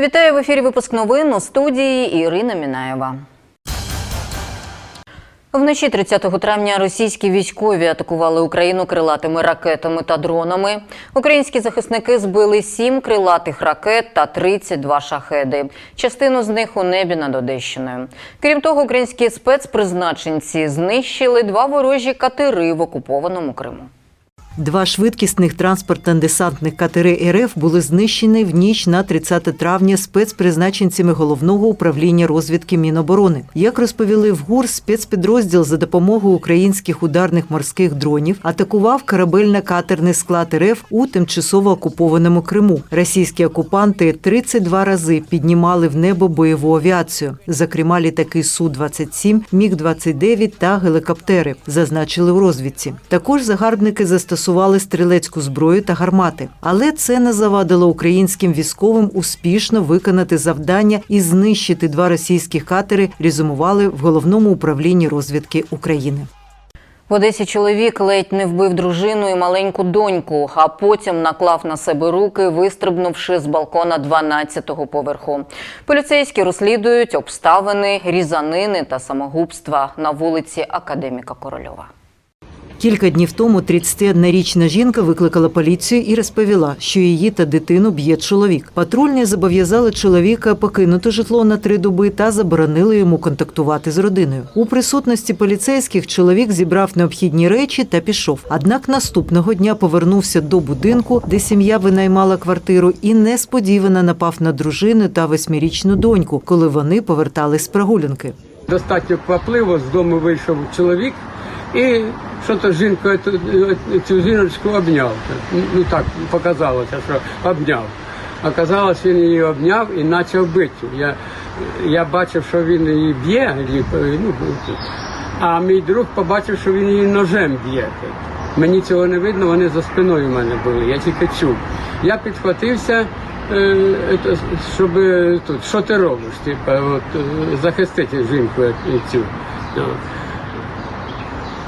Вітаю в ефірі випуск новин у студії Ірина Мінаєва. Вночі 30 травня російські військові атакували Україну крилатими ракетами та дронами. Українські захисники збили сім крилатих ракет та 32 шахеди. Частину з них у небі над Одещиною. Крім того, українські спецпризначенці знищили два ворожі катери в окупованому Криму. Два швидкісних транспортно-десантних катери РФ були знищені в ніч на 30 травня спецпризначенцями головного управління розвідки Міноборони. Як розповіли в ГУР, спецпідрозділ за допомогою українських ударних морських дронів атакував корабельно-катерний склад РФ у тимчасово окупованому Криму. Російські окупанти 32 рази піднімали в небо бойову авіацію, зокрема літаки Су-27, Міг-29 та гелікоптери, зазначили у розвідці. Також загарбники застосували стрілецьку зброю та гармати. Але це не завадило українським військовим успішно виконати завдання і знищити два російських катери, резюмували в головному управлінні розвідки України. В Одесі чоловік ледь не вбив дружину і маленьку доньку, а потім наклав на себе руки, вистрибнувши з балкона 12-го поверху. Поліцейські розслідують обставини, різанини та самогубства на вулиці Академіка Корольова. Кілька днів тому 31-річна жінка викликала поліцію і розповіла, що її та дитину б'є чоловік. Патрульні зобов'язали чоловіка покинути житло на три доби та заборонили йому контактувати з родиною. У присутності поліцейських чоловік зібрав необхідні речі та пішов. Однак наступного дня повернувся до будинку, де сім'я винаймала квартиру, і несподівано напав на дружину та восьмирічну доньку, коли вони повертались з прогулянки. Достатньо квапливо з дому вийшов чоловік і що то жінку цю, жіночку обняв. Ну так показалося, що обняв. Оказалось, він її обняв і почав бити. Я, я бачив, що він її б'є, ну, а мій друг побачив, що він її ножем б'є. Мені цього не видно, вони за спиною в мене були, я тільки чув. Я підхватився, е, щоб е, тут, що ти робиш? Типу, от, е, захистити жінку цю.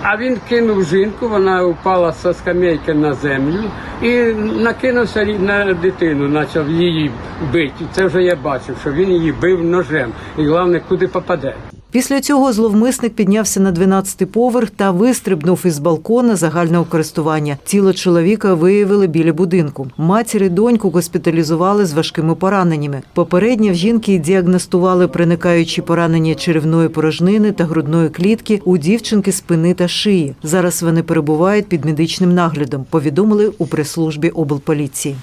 А він кинув жінку, вона впала з скамейки на землю і накинувся на дитину, почав її бити. Це вже я бачив, що він її бив ножем. І головне, куди попаде. Після цього зловмисник піднявся на 12-й поверх та вистрибнув із балкона загального користування. Тіло чоловіка виявили біля будинку. Матір і доньку госпіталізували з важкими пораненнями. Попередньо в жінки діагностували проникаючі поранення черевної порожнини та грудної клітки у дівчинки спини та шиї. Зараз вони перебувають під медичним наглядом. Повідомили у прес-службі облполіції.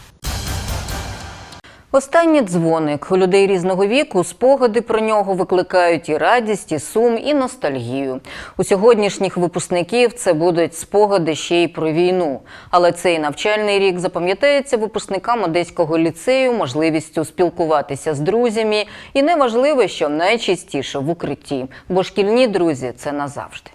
Останній дзвоник у людей різного віку спогади про нього викликають і радість, і сум, і ностальгію. У сьогоднішніх випускників це будуть спогади ще й про війну. Але цей навчальний рік запам'ятається випускникам одеського ліцею можливістю спілкуватися з друзями. І неважливо, що найчастіше в укритті, бо шкільні друзі це назавжди.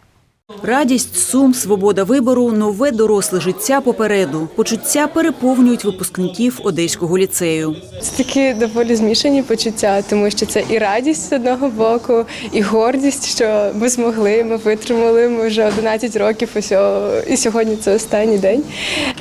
Радість, сум, свобода вибору, нове доросле життя попереду. Почуття переповнюють випускників одеського ліцею. Це такі доволі змішані почуття, тому що це і радість з одного боку, і гордість, що ми змогли, ми витримали. Ми вже 11 років, ось і сьогодні це останній день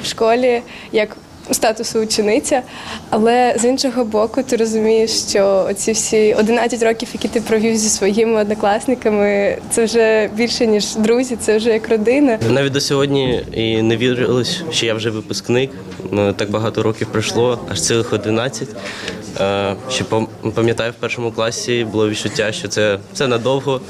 в школі, як статусу учениця. Але з іншого боку, ти розумієш, що ці всі 11 років, які ти провів зі своїми однокласниками, це вже більше ніж друзі, це вже як родина. Навіть до сьогодні і не вірилось, що я вже випускник. Ну, Так багато років пройшло, аж цілих 11. Е, Ще пам'ятаю, в першому класі було відчуття, що це, це надовго,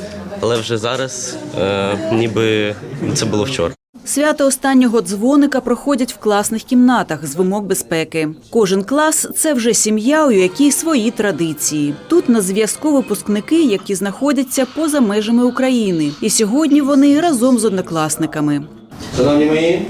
але вже зараз е, ніби це було вчора. Свято останнього дзвоника проходять в класних кімнатах з вимог безпеки. Кожен клас це вже сім'я, у якій свої традиції. Тут на зв'язку випускники, які знаходяться поза межами України, і сьогодні вони разом з однокласниками. Шановні мої.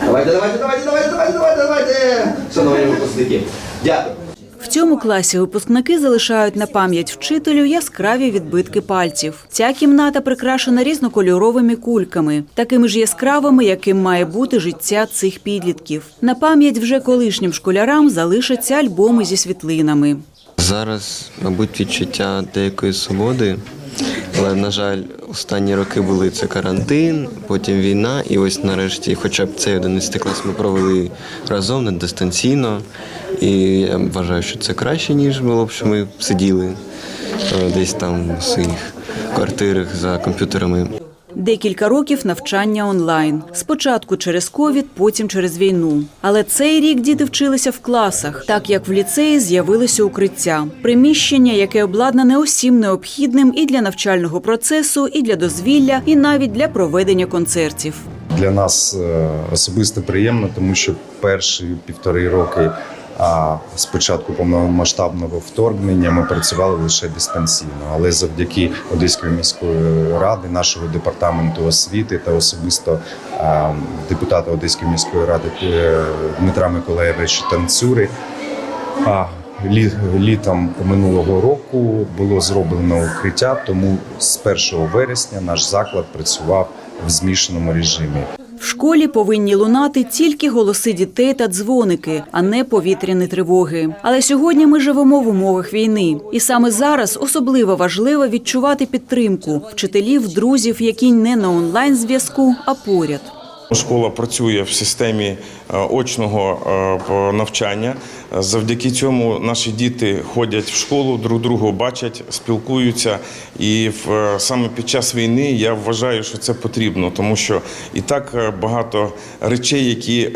Давайте, давайте, давайте, давайте, давайте, давайте, давайте. Шановні випускники. Дякую. В цьому класі випускники залишають на пам'ять вчителю яскраві відбитки пальців. Ця кімната прикрашена різнокольоровими кульками, такими ж яскравими, яким має бути життя цих підлітків. На пам'ять вже колишнім школярам залишаться альбоми зі світлинами. Зараз, мабуть, відчуття деякої свободи, Але, на жаль, останні роки були це карантин, потім війна, і ось нарешті, хоча б цей 11 клас ми провели разом не дистанційно. І я вважаю, що це краще, ніж було б, що ми сиділи е, десь там у своїх квартирах за комп'ютерами. Декілька років навчання онлайн. Спочатку через ковід, потім через війну. Але цей рік діти вчилися в класах, так як в ліцеї з'явилося укриття. Приміщення, яке обладнане усім необхідним і для навчального процесу, і для дозвілля, і навіть для проведення концертів. Для нас е, особисто приємно, тому що перші півтори роки а з початку повномасштабного вторгнення ми працювали лише дистанційно. Але завдяки Одеської міської ради, нашого департаменту освіти та особисто депутата Одеської міської ради е, Дмитра Миколаєвича Танцюри. А лі- літом минулого року було зроблено укриття, тому з 1 вересня наш заклад працював в змішаному режимі. В школі повинні лунати тільки голоси дітей та дзвоники, а не повітряні тривоги. Але сьогодні ми живемо в умовах війни, і саме зараз особливо важливо відчувати підтримку вчителів, друзів, які не на онлайн зв'язку, а поряд. Школа працює в системі е, очного е, навчання. Завдяки цьому наші діти ходять в школу, друг другу бачать, спілкуються. І е, саме під час війни я вважаю, що це потрібно, тому що і так багато речей, які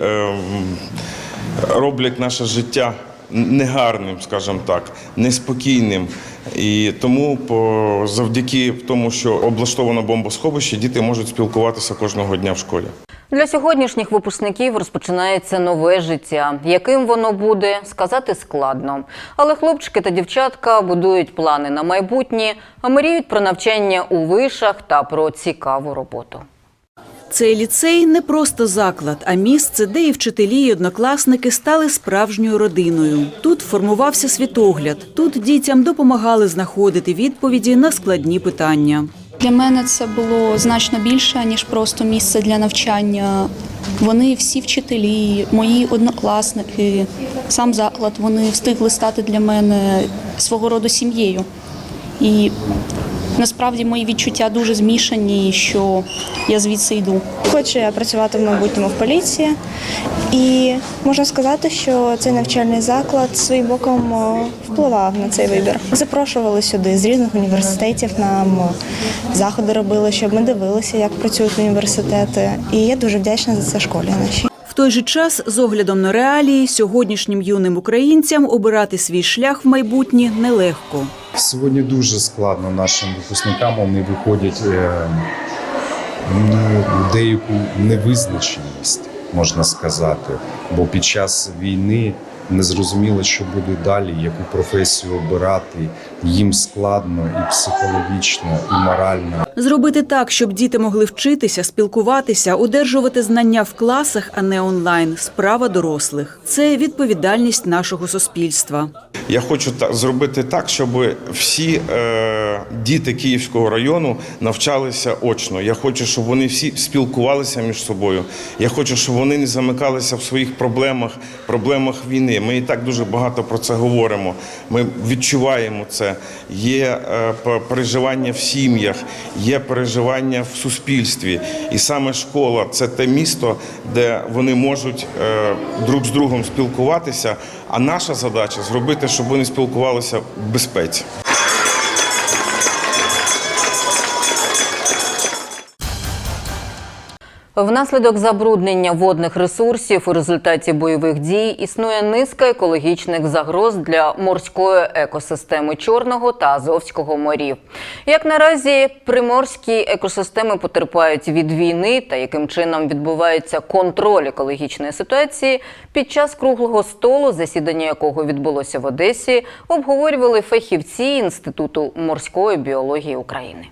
роблять наше життя негарним, скажімо так, неспокійним. І тому по, завдяки тому, що облаштовано бомбосховище, діти можуть спілкуватися кожного дня в школі. Для сьогоднішніх випускників розпочинається нове життя. Яким воно буде, сказати складно. Але хлопчики та дівчатка будують плани на майбутнє, а мріють про навчання у вишах та про цікаву роботу. Цей ліцей не просто заклад, а місце, де і вчителі, і однокласники стали справжньою родиною. Тут формувався світогляд. Тут дітям допомагали знаходити відповіді на складні питання. Для мене це було значно більше, ніж просто місце для навчання. Вони всі вчителі, мої однокласники, сам заклад, вони встигли стати для мене свого роду сім'єю. І насправді мої відчуття дуже змішані, що я звідси йду. Хочу я працювати в майбутньому в поліції, і можна сказати, що цей навчальний заклад своїм боком впливав на цей вибір. Запрошували сюди з різних університетів. Нам заходи робили, щоб ми дивилися, як працюють університети. І я дуже вдячна за це школі нашій. В той же час, з оглядом на реалії, сьогоднішнім юним українцям обирати свій шлях в майбутнє нелегко. Сьогодні дуже складно нашим випускникам. Вони виходять ну, деяку невизначеність, можна сказати. Бо під час війни не зрозуміло, що буде далі, яку професію обирати. Їм складно і психологічно, і морально. Зробити так, щоб діти могли вчитися, спілкуватися, одержувати знання в класах, а не онлайн справа дорослих. Це відповідальність нашого суспільства. Я хочу зробити так, щоб всі е, діти Київського району навчалися очно. Я хочу, щоб вони всі спілкувалися між собою. Я хочу, щоб вони не замикалися в своїх проблемах, проблемах війни. Ми і так дуже багато про це говоримо. Ми відчуваємо це. Є е, переживання в сім'ях, є переживання в суспільстві. І саме школа це те місто, де вони можуть е, друг з другом спілкуватися. А наша задача зробити, щоб вони спілкувалися в безпеці. Внаслідок забруднення водних ресурсів у результаті бойових дій існує низка екологічних загроз для морської екосистеми Чорного та Азовського морів. Як наразі приморські екосистеми потерпають від війни та яким чином відбувається контроль екологічної ситуації, під час круглого столу, засідання якого відбулося в Одесі, обговорювали фахівці Інституту морської біології України.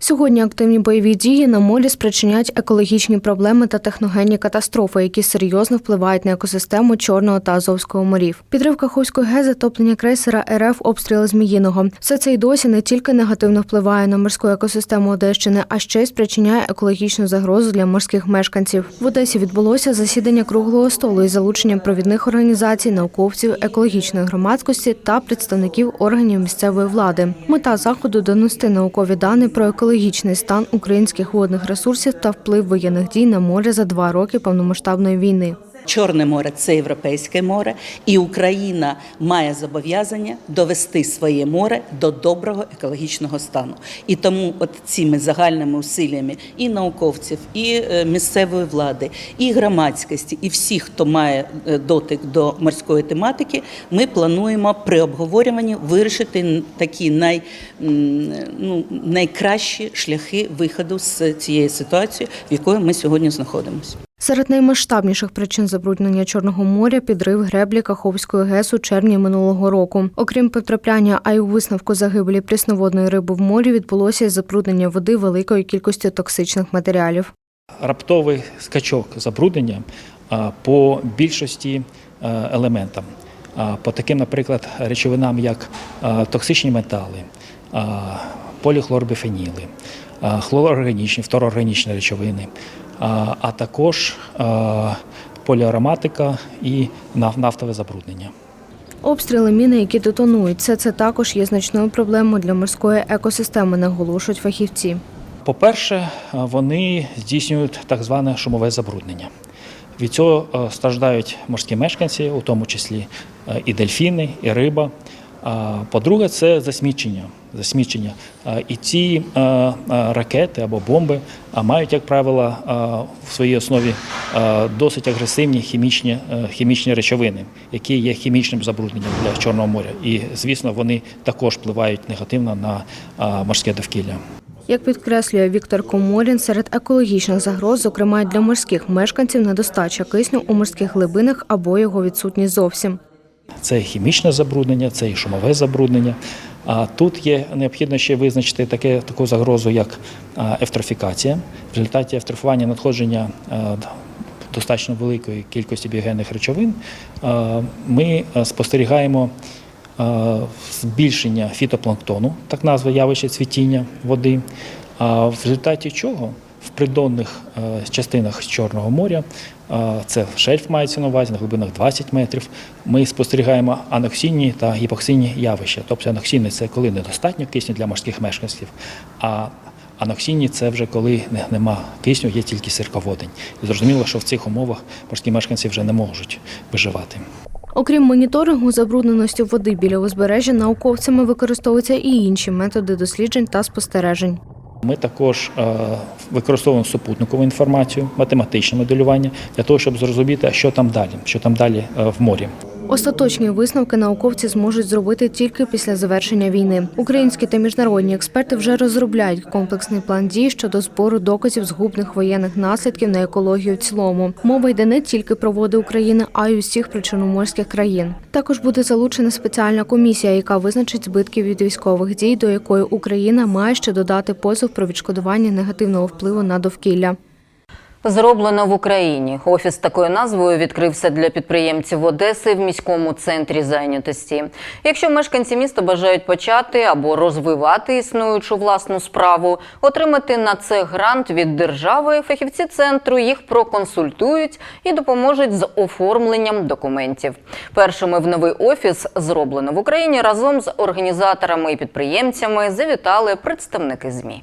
Сьогодні активні бойові дії на морі спричиняють екологічні проблеми та техногенні катастрофи, які серйозно впливають на екосистему Чорного та Азовського морів. Підрив Каховської ГЕС, затоплення крейсера РФ, обстріли Зміїного. Все це й досі не тільки негативно впливає на морську екосистему Одещини, а ще й спричиняє екологічну загрозу для морських мешканців. В Одесі відбулося засідання круглого столу із залученням провідних організацій, науковців, екологічної громадськості та представників органів місцевої влади. Мета заходу донести наукові дані про екологічний стан українських водних ресурсів та вплив воєнних дій на море за два роки повномасштабної війни. Чорне море це європейське море, і Україна має зобов'язання довести своє море до доброго екологічного стану. І тому, от цими загальними усиллями і науковців, і е, місцевої влади, і громадськості, і всіх, хто має е, дотик до морської тематики, ми плануємо при обговорюванні вирішити такі най, ну, найкращі шляхи виходу з цієї ситуації, в якої ми сьогодні знаходимося. Серед наймасштабніших причин забруднення Чорного моря підрив греблі Каховської ГЕС у червні минулого року. Окрім потрапляння, а й у висновку загибелі прісноводної риби в морі відбулося й забруднення води великою кількістю токсичних матеріалів. раптовий скачок забруднення по більшості е, елементам. По таким, наприклад, речовинам, як токсичні метали, поліхлорбіфеніли, а, хлороорганічні, фтороорганічні речовини, а також поліароматика і наф- нафтове забруднення. Обстріли міни, які детонують, все це також є значною проблемою для морської екосистеми, наголошують фахівці. По-перше, вони здійснюють так зване шумове забруднення. Від цього страждають морські мешканці, у тому числі і дельфіни, і риба. А По-друге, це засмічення. засмічення. І ці ракети або бомби мають, як правило, в своїй основі досить агресивні хімічні, е, хімічні речовини, які є хімічним забрудненням для Чорного моря. І, звісно, вони також впливають негативно на морське довкілля. Як підкреслює Віктор Коморін, серед екологічних загроз, зокрема й для морських мешканців, недостача кисню у морських глибинах або його відсутність зовсім. Це хімічне забруднення, це і шумове забруднення. А тут є необхідно ще визначити таке, таку загрозу, як ефтрофікація. В результаті ефтрофування надходження достатньо великої кількості біогенних речовин ми спостерігаємо збільшення фітопланктону, так назва явище цвітіння води. А в результаті чого в придонних е, частинах Чорного моря, е, це шельф мається на увазі на глибинах 20 метрів. Ми спостерігаємо аноксинні та гіпоксинні явища. Тобто аноксинні – це коли недостатньо кисню для морських мешканців, а аноксинні – це вже коли не- нема кисню, є тільки сірководень. І зрозуміло, що в цих умовах морські мешканці вже не можуть виживати. Окрім моніторингу забрудненості води біля узбережжя, науковцями використовуються і інші методи досліджень та спостережень. Ми також е, використовуємо супутникову інформацію, математичне моделювання для того, щоб зрозуміти, що там далі, що там далі е, в морі. Остаточні висновки науковці зможуть зробити тільки після завершення війни. Українські та міжнародні експерти вже розробляють комплексний план дій щодо збору доказів згубних воєнних наслідків на екологію в цілому. Мова йде не тільки про води України, а й усіх причорноморських країн. Також буде залучена спеціальна комісія, яка визначить збитки від військових дій, до якої Україна має ще додати позов про відшкодування негативного впливу на довкілля. Зроблено в Україні. Офіс такою назвою відкрився для підприємців Одеси в міському центрі зайнятості. Якщо мешканці міста бажають почати або розвивати існуючу власну справу, отримати на це грант від держави, фахівці центру їх проконсультують і допоможуть з оформленням документів. Першими в новий офіс зроблено в Україні разом з організаторами і підприємцями завітали представники ЗМІ.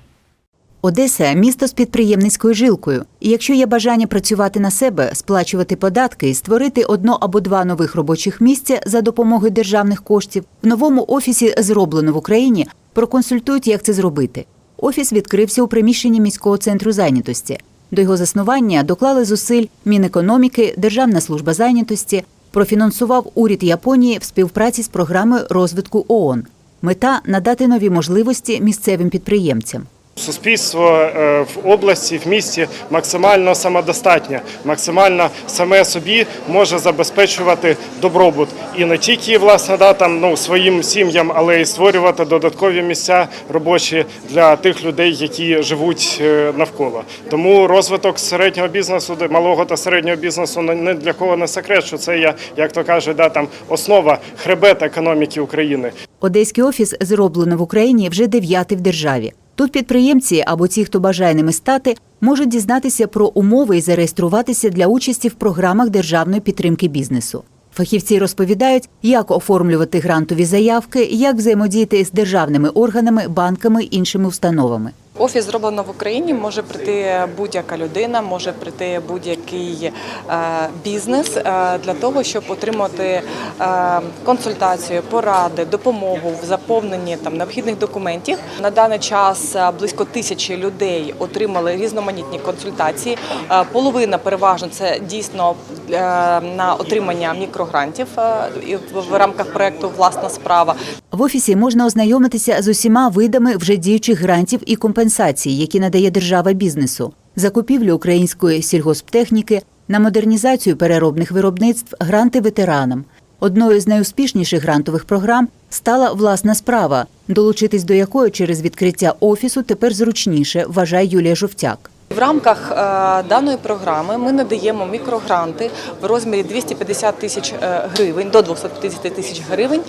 Одеса місто з підприємницькою жилкою. І якщо є бажання працювати на себе, сплачувати податки і створити одно або два нових робочих місця за допомогою державних коштів, в новому офісі зроблено в Україні проконсультують, як це зробити. Офіс відкрився у приміщенні міського центру зайнятості. До його заснування доклали зусиль Мінекономіки, Державна служба зайнятості, профінансував уряд Японії в співпраці з програмою розвитку ООН. Мета надати нові можливості місцевим підприємцям. Суспільство е, в області, в місті максимально самодостатнє, максимально саме собі може забезпечувати добробут і не тільки власне да, там, ну, своїм сім'ям, але й створювати додаткові місця робочі для тих людей, які живуть е, навколо. Тому розвиток середнього бізнесу, малого та середнього бізнесу не- не для кого не секрет, що це є, як то кажуть, да, там основа хребет економіки України. Одеський офіс зроблено в Україні вже дев'ятий в державі. Тут підприємці або ті, хто бажає ними стати, можуть дізнатися про умови і зареєструватися для участі в програмах державної підтримки бізнесу. Фахівці розповідають, як оформлювати грантові заявки, як взаємодіяти з державними органами, банками іншими установами. Офіс зроблено в Україні. Може прийти будь-яка людина, може прийти будь-який е, бізнес е, для того, щоб отримати е, консультацію, поради, допомогу в заповненні там необхідних документів. На даний час близько тисячі людей отримали різноманітні консультації. Половина переважно це дійсно на отримання мікрогрантів в рамках проекту Власна справа. В офісі можна ознайомитися з усіма видами вже діючих грантів і компенсацій, які надає держава бізнесу, закупівлю української сільгосптехніки, на модернізацію переробних виробництв, гранти ветеранам. Одною з найуспішніших грантових програм стала власна справа, долучитись до якої через відкриття офісу тепер зручніше, вважає Юлія Жовтяк. В рамках е, даної програми ми надаємо мікрогранти в розмірі 250 тисяч е, гривень до 250 тисяч гривень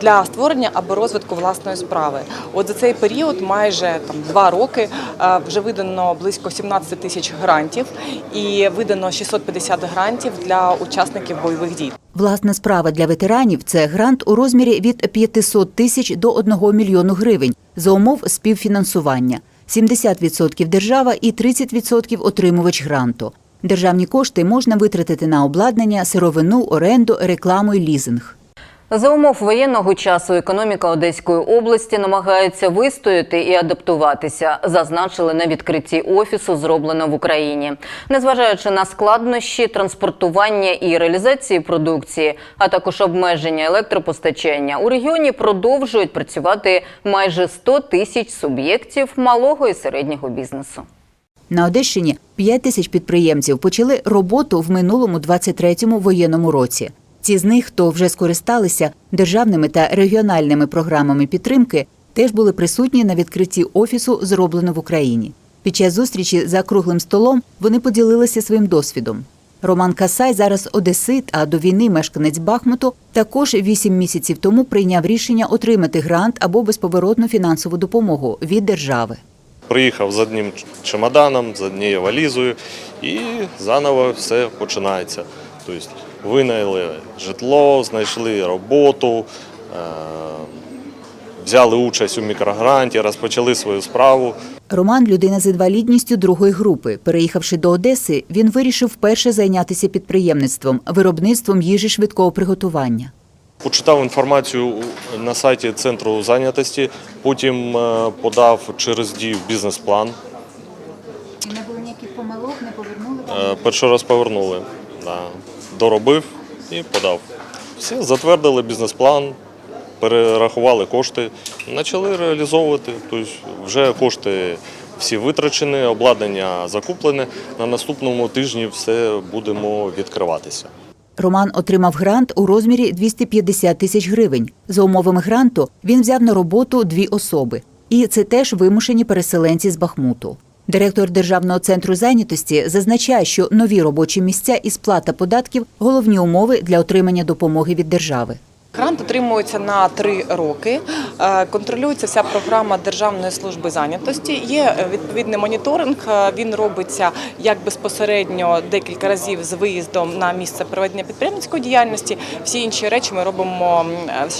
для створення або розвитку власної справи. От за цей період, майже там два роки, е, вже видано близько 17 тисяч грантів і видано 650 грантів для учасників бойових дій. Власна справа для ветеранів це грант у розмірі від 500 тисяч до 1 мільйону гривень за умов співфінансування. 70% держава і 30% отримувач гранту. Державні кошти можна витратити на обладнання, сировину, оренду, рекламу і лізинг. За умов воєнного часу економіка Одеської області намагається вистояти і адаптуватися, зазначили на відкритті офісу, зроблено в Україні. Незважаючи на складнощі транспортування і реалізації продукції, а також обмеження електропостачання, у регіоні продовжують працювати майже 100 тисяч суб'єктів малого і середнього бізнесу. На Одещині 5 тисяч підприємців почали роботу в минулому 23-му воєнному році. Ті з них, хто вже скористалися державними та регіональними програмами підтримки, теж були присутні на відкритті офісу, зроблено в Україні. Під час зустрічі за круглим столом вони поділилися своїм досвідом. Роман Касай зараз одесит, а до війни мешканець Бахмуту також вісім місяців тому прийняв рішення отримати грант або безповоротну фінансову допомогу від держави. Приїхав з одним чемоданом, з однією валізою, і заново все починається. Тобто винайли житло, знайшли роботу, е, взяли участь у мікрогранті, розпочали свою справу. Роман людина з інвалідністю другої групи. Переїхавши до Одеси, він вирішив вперше зайнятися підприємництвом, виробництвом їжі швидкого приготування. Почитав інформацію на сайті центру зайнятості, потім е, подав через дію бізнес-план. Не було ніяких помилок, не повернули. Е, Перший раз повернули, да. Доробив і подав. Все, затвердили бізнес-план, перерахували кошти, почали реалізовувати. Тобто вже кошти всі витрачені, обладнання закуплене. На наступному тижні все будемо відкриватися. Роман отримав грант у розмірі 250 тисяч гривень. За умовами гранту він взяв на роботу дві особи. І це теж вимушені переселенці з Бахмуту. Директор Державного центру зайнятості зазначає, що нові робочі місця і сплата податків головні умови для отримання допомоги від держави. Грант отримується на три роки. Е, Контролюється вся програма Державної служби зайнятості. Є е, відповідний моніторинг. Е, Він робиться як безпосередньо декілька разів з виїздом на місце проведення підприємницької діяльності. Всі інші речі ми робимо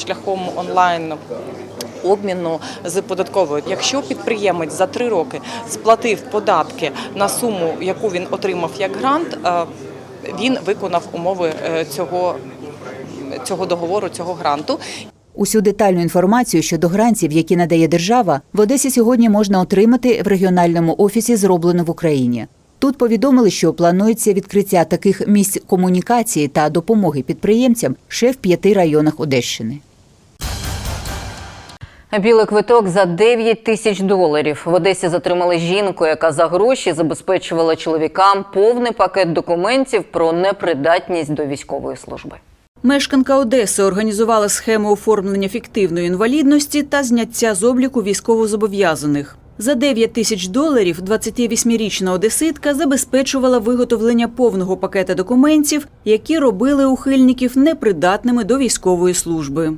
шляхом онлайн. Обміну з податковою, якщо підприємець за три роки сплатив податки на суму, яку він отримав як грант, е, він виконав умови е, цього, цього договору, цього гранту. Усю детальну інформацію щодо грантів, які надає держава, в Одесі сьогодні можна отримати в регіональному офісі, зроблено в Україні. Тут повідомили, що планується відкриття таких місць комунікації та допомоги підприємцям ще в п'яти районах Одещини. Білий квиток за 9 тисяч доларів. В Одесі затримали жінку, яка за гроші забезпечувала чоловікам повний пакет документів про непридатність до військової служби. Мешканка Одеси організувала схему оформлення фіктивної інвалідності та зняття з обліку військовозобов'язаних. За 9 тисяч доларів 28-річна одеситка забезпечувала виготовлення повного пакета документів, які робили ухильників непридатними до військової служби.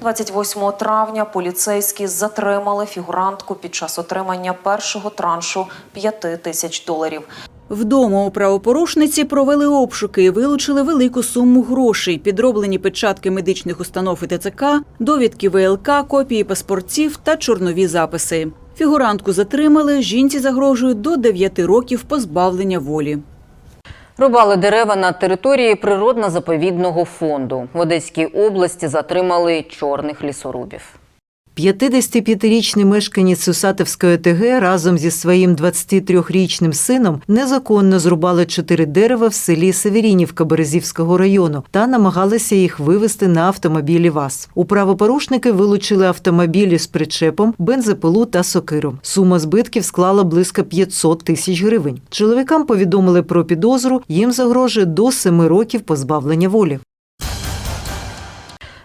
28 травня поліцейські затримали фігурантку під час отримання першого траншу 5 тисяч доларів. Вдома у правопорушниці провели обшуки і вилучили велику суму грошей, підроблені печатки медичних установ і ТЦК, довідки ВЛК, копії паспортів та чорнові записи. Фігурантку затримали. Жінці загрожують до 9 років позбавлення волі. Рубали дерева на території природно-заповідного фонду. В Одеській області затримали чорних лісорубів. 55-річний мешканець Сусатовської ОТГ разом зі своїм 23-річним сином незаконно зрубали чотири дерева в селі Северінівка Березівського району та намагалися їх вивезти на автомобілі ВАЗ. У правопорушники вилучили автомобілі з причепом, бензопилу та сокиру. Сума збитків склала близько 500 тисяч гривень. Чоловікам повідомили про підозру. Їм загрожує до 7 років позбавлення волі.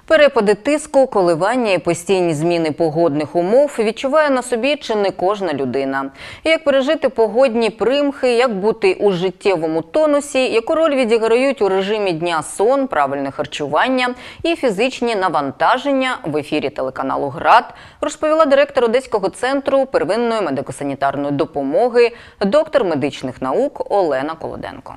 Перепади тиску, коливання і постійні зміни погодних умов відчуває на собі чи не кожна людина. Як пережити погодні примхи, як бути у життєвому тонусі, яку роль відіграють у режимі дня сон, правильне харчування і фізичні навантаження в ефірі телеканалу ГРАД, розповіла директор Одеського центру первинної медико-санітарної допомоги, доктор медичних наук Олена Колоденко.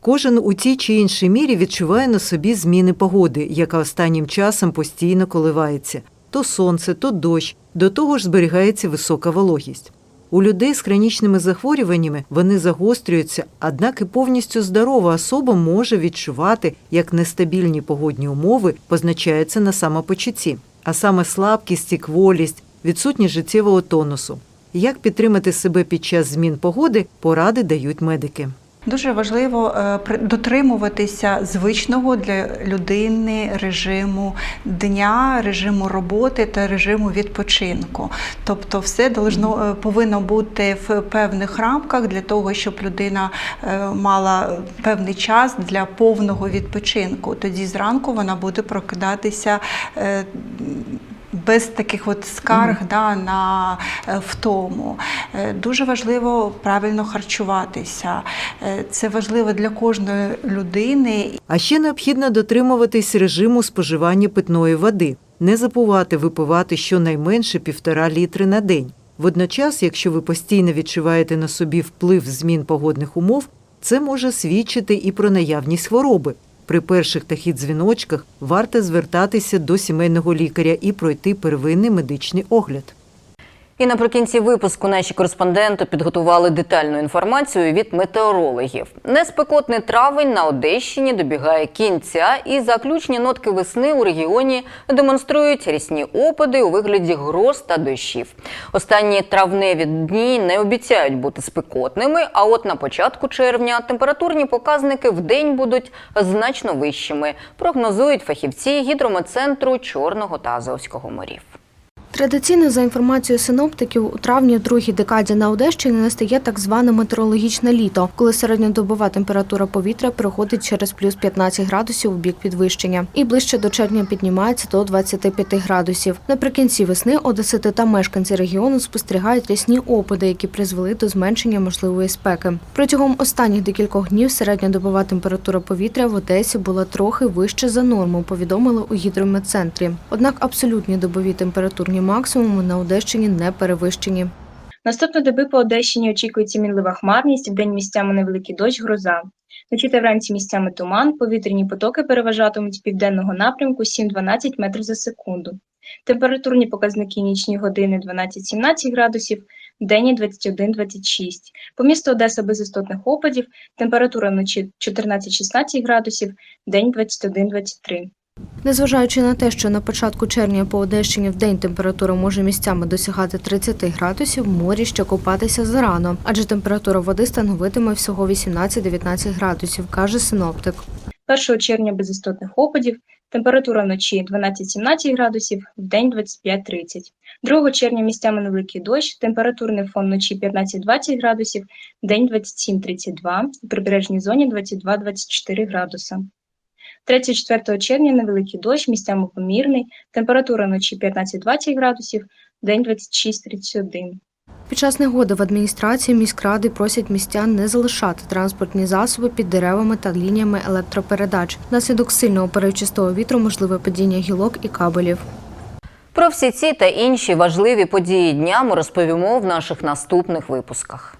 Кожен у тій чи іншій мірі відчуває на собі зміни погоди, яка останнім часом постійно коливається. То сонце, то дощ, до того ж зберігається висока вологість. У людей з хронічними захворюваннями вони загострюються, однак і повністю здорова особа може відчувати, як нестабільні погодні умови позначаються на самопочутті, а саме слабкість і кволість, відсутність життєвого тонусу. Як підтримати себе під час змін погоди, поради дають медики. Дуже важливо е, дотримуватися звичного для людини режиму дня, режиму роботи та режиму відпочинку. Тобто, все должно е, повинно бути в певних рамках для того, щоб людина е, мала певний час для повного відпочинку. Тоді зранку вона буде прокидатися. Без таких от скарг да, на е, втому. Е, Дуже важливо правильно харчуватися. Е, Це важливо для кожної людини. А ще необхідно дотримуватись режиму споживання питної води, не забувати випивати щонайменше півтора літри на день. Водночас, якщо ви постійно відчуваєте на собі вплив змін погодних умов, це може свідчити і про наявність хвороби. При перших таких дзвіночках варто звертатися до сімейного лікаря і пройти первинний медичний огляд. І наприкінці випуску наші кореспонденти підготували детальну інформацію від метеорологів. Неспекотний травень на Одещині добігає кінця, і заключні нотки весни у регіоні демонструють рісні опади у вигляді гроз та дощів. Останні травневі дні не обіцяють бути спекотними. А от на початку червня температурні показники в день будуть значно вищими. Прогнозують фахівці гідрометцентру Чорного та Азовського морів. Традиційно, за інформацією синоптиків, у травні другій декаді на Одещині настає так зване метеорологічне літо, коли середньодобова температура повітря переходить через плюс 15 градусів у бік підвищення, і ближче до червня піднімається до 25 градусів. Наприкінці весни одесити та мешканці регіону спостерігають рясні опади, які призвели до зменшення можливої спеки. Протягом останніх декількох днів середньодобова температура повітря в Одесі була трохи вище за норму, повідомили у гідрометцентрі. Однак абсолютні добові температурні максимуми на Одещині не перевищені. Наступної доби по Одещині очікується мінлива хмарність, вдень місцями невеликий дощ, гроза. Вночі та вранці місцями туман, повітряні потоки переважатимуть південного напрямку 7-12 метрів за секунду. Температурні показники нічні години 12-17 градусів, денні 21-26. По місту Одеса без істотних опадів, температура вночі 14-16 градусів, день 21-23. Незважаючи на те, що на початку червня по Одещині в день температура може місцями досягати 30 градусів, в морі ще купатися зарано, адже температура води становитиме всього 18-19 градусів, каже синоптик. 1 червня без істотних опадів, температура вночі 12-17 градусів, вдень 25-30. 2 червня місцями невеликий дощ, температурний фон вночі 15-20 градусів, в день 27-32, у прибережній зоні 22-24 градуса. 3-4 червня невеликий дощ, місцями помірний, температура вночі 15-20 градусів, день 26-31. Під час негоди в адміністрації міськради просять містян не залишати транспортні засоби під деревами та лініями електропередач. Внаслідок сильного перечистого вітру можливе падіння гілок і кабелів. Про всі ці та інші важливі події дня ми розповімо в наших наступних випусках.